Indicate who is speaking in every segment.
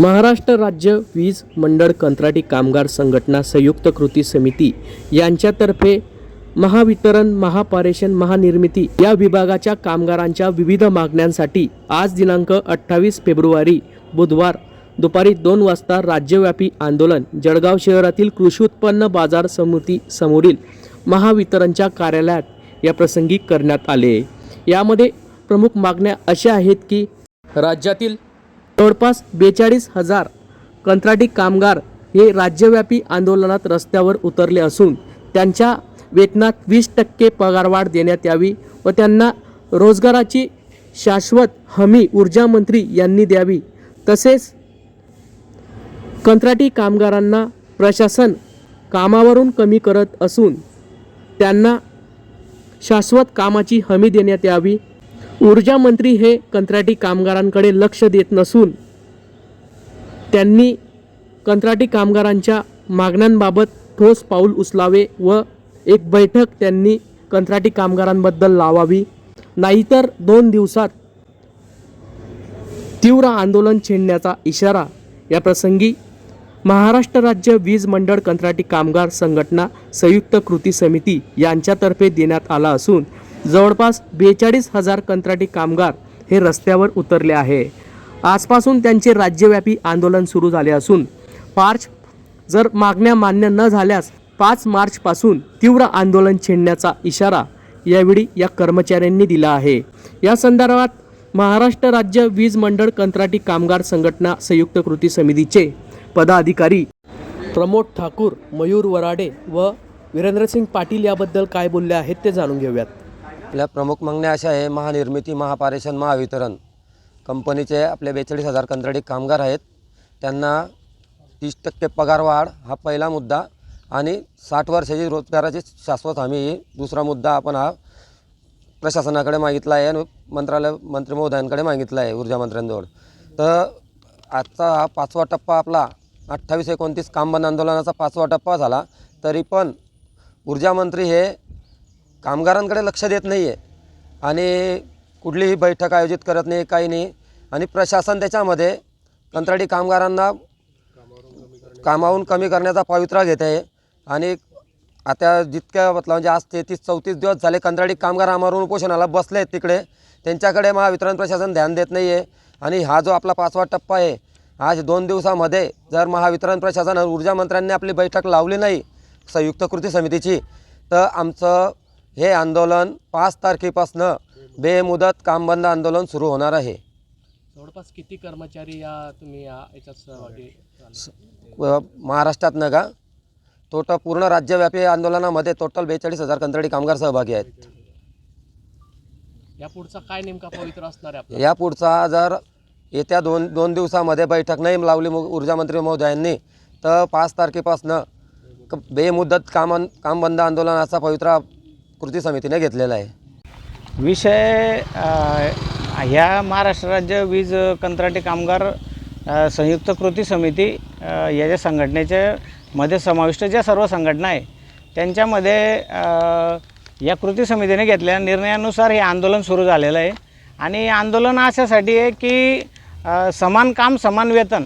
Speaker 1: महाराष्ट्र राज्य वीज मंडळ कंत्राटी कामगार संघटना संयुक्त कृती समिती यांच्यातर्फे महावितरण महापारेषण महानिर्मिती या विभागाच्या कामगारांच्या विविध मागण्यांसाठी आज दिनांक अठ्ठावीस फेब्रुवारी बुधवार दुपारी दोन वाजता राज्यव्यापी आंदोलन जळगाव शहरातील कृषी उत्पन्न बाजार समिती समोरील महावितरणच्या कार्यालयात या प्रसंगी करण्यात आले. यामध्ये प्रमुख मागण्या अशा आहेत की राज्यातील जवळपास बेचाळीस हजार कंत्राटी कामगार हे राज्यव्यापी आंदोलनात रस्त्यावर उतरले असून त्यांच्या वेतनात वीस टक्के पगारवाढ देण्यात यावी व त्यांना रोजगाराची शाश्वत हमी ऊर्जा मंत्री यांनी द्यावी. तसेच कंत्राटी कामगारांना प्रशासन कामावरून कमी करत असून त्यांना शाश्वत कामाची हमी देण्यात यावी ऊर्जा मंत्री हे कंत्राटी कामगारांकडे लक्ष देत नसून त्यांनी कंत्राटी कामगारांच्या मागण्यांबाबत ठोस पाऊल उचलावे व एक बैठक त्यांनी कंत्राटी कामगारांबद्दल लावावी. नाहीतर दोन दिवसात तीव्र आंदोलन छेडण्याचा इशारा या प्रसंगी महाराष्ट्र राज्य वीज मंडळ कंत्राटी कामगार संघटना संयुक्त कृती समिती यांच्यातर्फे देण्यात आला असून जवळपास बेचाळीस हजार कंत्राटी कामगार हे रस्त्यावर उतरले आहे. आजपासून त्यांचे राज्यव्यापी आंदोलन सुरू झाले असून मार्च जर मागण्या मान्य न झाल्यास पाच मार्चपासून तीव्र आंदोलन छेडण्याचा इशारा यावेळी या कर्मचाऱ्यांनी दिला आहे. या संदर्भात महाराष्ट्र राज्य वीज मंडळ कंत्राटी कामगार संघटना संयुक्त कृती समितीचे पदाधिकारी प्रमोद ठाकूर मयूर वराडे व वीरेंद्रसिंग पाटील याबद्दल काय बोलले आहेत ते जाणून घेऊयात.
Speaker 2: आपल्या प्रमुख मागण्या अशा आहे महानिर्मिती महापारेषण महावितरण. कंपनीचे आपले बेचाळीस हजार कंत्राटी कामगार आहेत. त्यांना तीस टक्के पगारवाढ हा पहिला मुद्दा आणि साठ वर्षाची रोजगाराची शाश्वत हमी ही दुसरा मुद्दा आपण हा प्रशासनाकडे मागितला आहे आणि मंत्रालय मंत्री महोदयांकडे मागितला आहे ऊर्जा मंत्र्यांजवळ. तर आजचा हा पाचवा टप्पा आपला अठ्ठावीस एकोणतीस काम बंद आंदोलनाचा पाचवा टप्पा झाला तरी पण ऊर्जामंत्री हे कामगारांकडे लक्ष देत नाही आहे आणि कुठलीही बैठक आयोजित करत नाही काही नाही. आणि प्रशासन त्याच्यामध्ये कंत्राटी कामगारांना कामावून कमी करण्याचा पवित्रा घेत आहे. आणि आता जितक्या मतलब म्हणजे आज तेहतीस चौतीस दिवस झाले कंत्राटी कामगार आम्हाला उपोषणाला बसले आहेत तिकडे. त्यांच्याकडे महावितरण प्रशासन ध्यान देत नाही आहे आणि हा जो आपला पाचवा टप्पा आहे आज दोन दिवसामध्ये जर महावितरण प्रशासन ऊर्जा मंत्र्यांनी आपली बैठक लावली नाही संयुक्त कृती समितीची तर आमचं हे आंदोलन पाच तारखेपासनं बेमुदत काम बंद आंदोलन सुरू होणार आहे.
Speaker 1: जवळपास किती कर्मचारी या तुम्ही या याच्यात सहभागी
Speaker 2: व महाराष्ट्रातनं का टोटल पूर्ण राज्यव्यापी आंदोलनामध्ये टोटल बेचाळीस हजार कंत्राटी कामगार सहभागी आहेत.
Speaker 1: या पुढचा काय नेमका पवित्र असणार आहे आपला?
Speaker 2: या पुढचा जर येत्या दोन दोन दिवसामध्ये बैठक नाही लावली मु- ऊर्जा मंत्री महोदयांनी तर पाच तारखेपासनं क- बेमुदत काम काम बंद आंदोलनाचा पवित्रा कृती समितीने घेतलेला आहे.
Speaker 3: विषय ह्या महाराष्ट्र राज्य वीज कंत्राटी कामगार संयुक्त कृती समिती याच्या या ज्या संघटनेच्या मध्ये समाविष्ट ज्या सर्व संघटना आहे त्यांच्यामध्ये या कृती समितीने घेतलेल्या निर्णयानुसार हे आंदोलन सुरू झालेलं आहे. आणि आंदोलन अशासाठी आहे की समान काम समान वेतन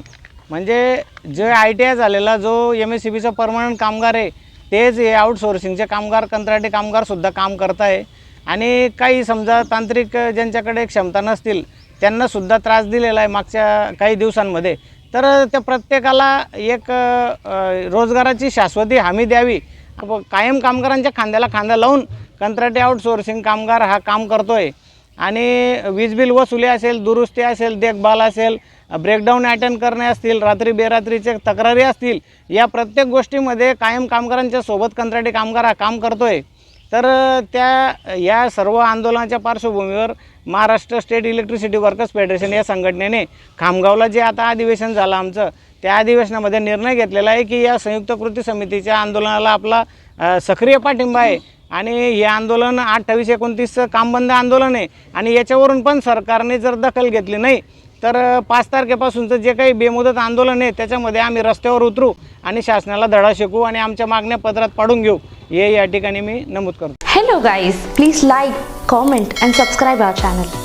Speaker 3: म्हणजे जे आय टी आय झालेला जो एम एस सी बीचा परमनंट कामगार आहे तेच हे आउटसोर्सिंगचे कामगार कंत्राटी कामगारसुद्धा काम करत आहे आणि काही समजा तांत्रिक ज्यांच्याकडे क्षमता नसतील त्यांनासुद्धा त्रास दिलेला आहे मागच्या काही दिवसांमध्ये. तर त्या प्रत्येकाला एक रोजगाराची शाश्वती हमी द्यावी. कायम कामगारांच्या खांद्याला खांदा लावून कंत्राटी आउटसोर्सिंग कामगार हा काम करतो आहे आणि वीज बिल वसुली असेल दुरुस्ती असेल देखभाल असेल ब्रेकडाऊन अटेंड करणे असतील रात्री बेरात्रीचे तक्रारी असतील या प्रत्येक गोष्टीमध्ये कायम कामगारांच्या सोबत कंत्राटी कामगार हा काम करतो आहे तर त्या या सर्व आंदोलनाच्या पार्श्वभूमीवर Maharashtra state electricity workers federation या संघटनेने खामगावला जे आता अधिवेशन झालं आमचं त्या अधिवेशनामध्ये निर्णय घेतलेला आहे की या संयुक्त कृती समितीच्या आंदोलनाला आपला सक्रिय पाठिंबा आहे. आणि हे आंदोलन अठ्ठावीस एकोणतीसचं कामबंद आंदोलन आहे. आणि याच्यावरून पण सरकारने जर दखल घेतली नाही तर पाच तारखेपासूनचं जे काही बेमुदत आंदोलन आहे त्याच्यामध्ये आम्ही रस्त्यावर उतरू आणि शासनाला धडा शिकू आणि आमच्या मागण्या पत्रात पाडून घेऊ. हे या ठिकाणी मी नमूद करतो.
Speaker 4: Hello guys please like comment and subscribe our channel